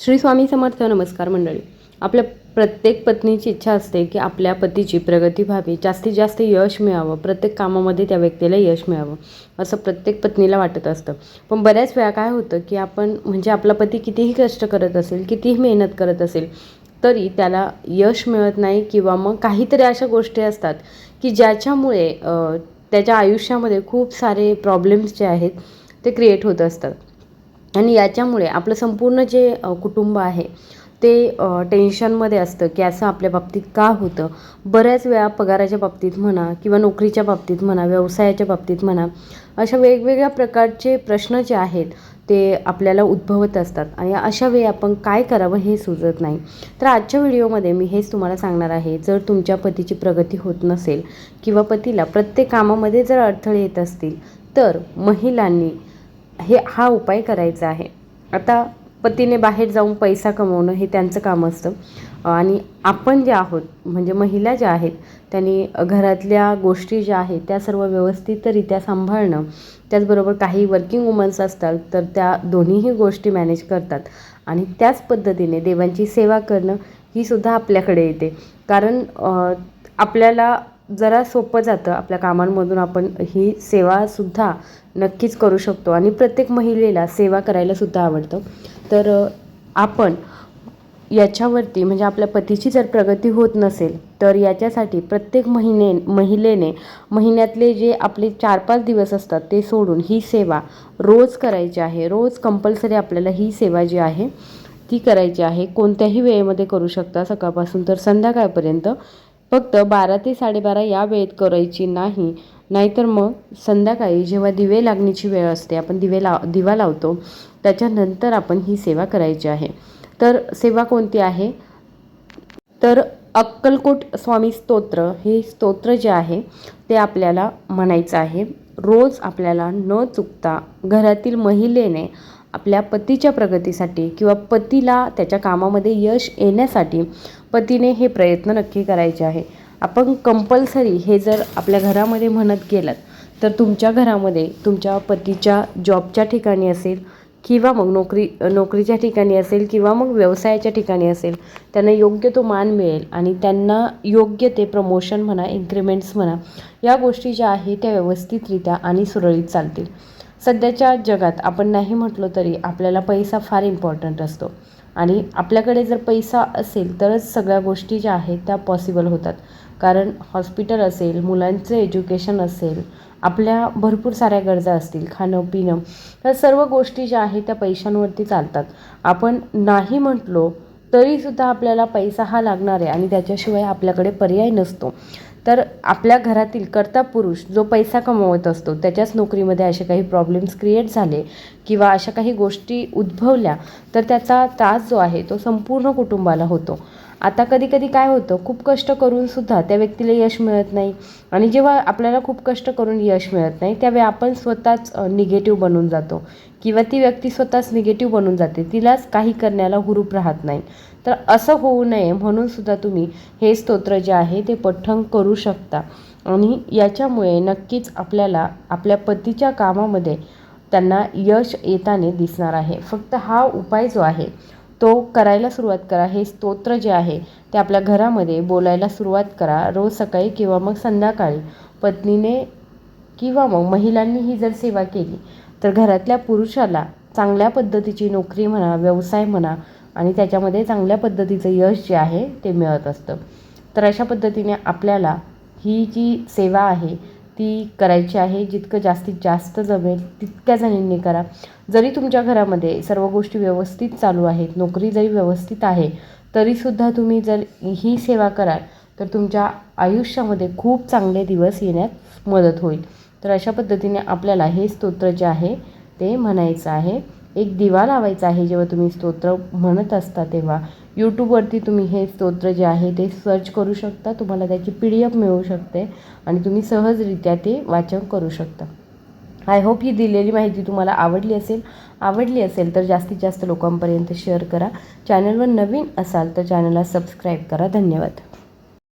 श्री स्वामी समर्थ नमस्कार मंडळी. आपल्या प्रत्येक पत्नीची इच्छा असते की आपल्या पतीची प्रगती व्हावी जास्तीत जास्त यश मिळावं प्रत्येक कामामध्ये त्या व्यक्तीला यश मिळावं असं प्रत्येक पत्नीला वाटत असतं. पण बऱ्याच वेळा काय होतं की आपण म्हणजे आपला पती कितीही कष्ट करत असेल कितीही मेहनत करत असेल तरी त्याला यश मिळत नाही किंवा मग काहीतरी अशा गोष्टी असतात की ज्याच्यामुळे त्याच्या आयुष्यामध्ये खूप सारे प्रॉब्लेम्स जे आहेत ते क्रिएट होत असतात. आणि याच्यामुळे आपलं संपूर्ण जे कुटुंब आहे ते टेन्शनमध्ये असतं की असं आपल्या बाबतीत का होतं? बऱ्याच वेळा पगाराच्या बाबतीत म्हणा किंवा नोकरीच्या बाबतीत म्हणा व्यवसायाच्या बाबतीत म्हणा अशा वेगवेगळ्या प्रकारचे प्रश्न जे आहेत ते आपल्याला उद्भवत असतात. आणि अशा वेळी आपण काय करावं हे सुचत नाही. तर आजच्या व्हिडिओमध्ये मी हेच तुम्हाला सांगणार आहे. जर तुमच्या पतीची प्रगती होत नसेल किंवा पतीला प्रत्येक कामामध्ये जर अडथळे येत असतील तर महिलांनी हे हा उपाय करायचा आहे. आता पतीने बाहेर जाऊन पैसा कमवणं हे त्यांचं काम असतं. आणि आपण जे आहोत म्हणजे महिला ज्या आहेत त्यांनी घरातल्या गोष्टी ज्या आहेत त्या सर्व व्यवस्थितरित्या सांभाळणं त्याचबरोबर काही वर्किंग वुमन्स असतात तर त्या दोन्हीही गोष्टी मॅनेज करतात. आणि त्याच पद्धतीने देवांची सेवा करणं ही सुद्धा आपल्याकडे येते. कारण आपल्याला जरा सोपं जातं. आपल्या कामांमधून आपण ही सेवासुद्धा नक्कीच करू शकतो. आणि प्रत्येक महिलेला सेवा करायलासुद्धा आवडतं. तर आपण याच्यावरती म्हणजे आपल्या पतीची जर प्रगती होत नसेल तर याच्यासाठी प्रत्येक महिने महिलेने महिन्यातले जे आपले चार पाच दिवस असतात ते सोडून ही सेवा रोज करायची आहे. रोज कंपल्सरी आपल्याला ही सेवा जी आहे ती करायची आहे. कोणत्याही वेळेमध्ये करू शकता. सकाळपासून तर संध्याकाळपर्यंत. फक्त बारा ते साडेबारा या वेळेत करायची नाही. नाहीतर मग संध्याकाळी जेव्हा दिवे लागण्याची वेळ असते आपण दिवे लाव दिवा लावतो त्याच्यानंतर आपण ही सेवा करायची आहे. तर सेवा कोणती आहे? तर अक्कलकोट स्वामी स्तोत्र हे स्तोत्र जे आहे ते आपल्याला म्हणायचं आहे. रोज आपल्याला न चुकता घरातील महिलेने आपल्या पतीच्या प्रगतीसाठी किंवा पतीला त्याच्या कामामध्ये यश येण्यासाठी पतीने हे प्रयत्न नक्की करायचे आहे. आपण कंपल्सरी हे जर आपल्या घरामध्ये म्हणत गेलात तर तुमच्या घरामध्ये तुमच्या पतीच्या जॉबच्या ठिकाणी असेल किंवा मग नोकरी नोकरीच्या ठिकाणी असेल किंवा मग व्यवसायाच्या ठिकाणी असेल त्यांना योग्य तो मान मिळेल आणि त्यांना योग्य ते प्रमोशन म्हणा इन्क्रिमेंट्स म्हणा या गोष्टी ज्या आहेत त्या व्यवस्थितरित्या आणि सुरळीत चालतील. सध्याच्या जगात आपण नाही म्हटलो तरी आपल्याला पैसा फार इम्पॉर्टंट असतो. आणि आपल्याकडे जर पैसा असेल तरच सगळ्या गोष्टी ज्या आहेत त्या पॉसिबल होतात. कारण हॉस्पिटल असेल मुलांचं एज्युकेशन असेल आपल्या भरपूर साऱ्या गरजा असतील खाणं पिणं या सर्व गोष्टी ज्या आहेत त्या पैशांवरती चालतात. आपण नाही म्हटलो तरीसुद्धा आपल्याला पैसा हा लागणार आहे आणि त्याच्याशिवाय आपल्याकडे पर्याय नसतो. तर आपल्या घरातील कर्ता पुरुष जो पैसा कमवत असतो त्याच्याच नोकरीमध्ये असे काही प्रॉब्लेम्स क्रिएट झाले किंवा अशा काही गोष्टी उद्भवल्या तर त्याचा त्रास जो आहे तो संपूर्ण कुटुंबाला होतो. आता कधी कधी काय होतं खूप कष्ट करून सुद्धा त्या व्यक्तीला यश मिळत नाही. आणि जेव्हा आपल्याला खूप कष्ट करून यश मिळत नाही त्यावेळी आपण स्वतःच निगेटिव्ह बनून जातो. किंवा ती व्यक्ती स्वतःच निगेटिव्ह बनून जाते. तिलाच काही करण्याला हुरूप राहत नाही. तर असं होऊ नये म्हणून सुद्धा तुम्ही हे स्तोत्र जे आहे ते पठण करू शकता. आणि याच्यामुळे नक्कीच आपल्याला आपल्या पतीच्या कामामध्ये त्यांना यश येताना दिसणार आहे. फक्त हा उपाय जो आहे तो करायला सुरुवात करा. हे स्तोत्र जे आहे ते आपल्या घरामध्ये बोलायला सुरुवात करा. रोज सकाळी किंवा मग संध्याकाळी. पत्नीने किंवा मग महिलांनी ही जर सेवा केली तर घरातल्या पुरुषाला चांगल्या पद्धतीची नोकरी म्हणा व्यवसाय म्हणा आणि त्याच्यामध्ये चांगल्या पद्धतीचं यश जे आहे ते मिळत असतं. तर अशा पद्धतीने आपल्याला ही जी सेवा आहे ती करायची आहे जितकं जास्तीत जास्त जमेल तितक्या जणींनी करा. जरी तुमच्या घरामध्ये सर्व गोष्टी व्यवस्थित चालू आहेत नोकरी जरी व्यवस्थित आहे तरीसुद्धा तुम्ही जर ही सेवा कराल तर तुमच्या आयुष्यामध्ये खूप चांगले दिवस येण्यात मदत होईल. तर अशा पद्धतीने आपल्याला हे स्तोत्र जे आहे ते म्हणायचं आहे. एक दिवा लावायचा आहे जेव्हा तुम्ही स्तोत्र म्हणत असता तेव्हा. यूट्यूबवरती तुम्ही हे स्तोत्र जे आहे ते सर्च करू शकता. तुम्हाला त्याची पी डी एफ मिळू शकते आणि तुम्ही सहजरित्या ते वाचन करू शकता. आय होप ही दिलेली माहिती तुम्हाला आवडली असेल. आवडली असेल तर जास्तीत जास्त लोकांपर्यंत शेअर करा. चॅनलवर नवीन असाल तर चॅनलला सबस्क्राईब करा. धन्यवाद.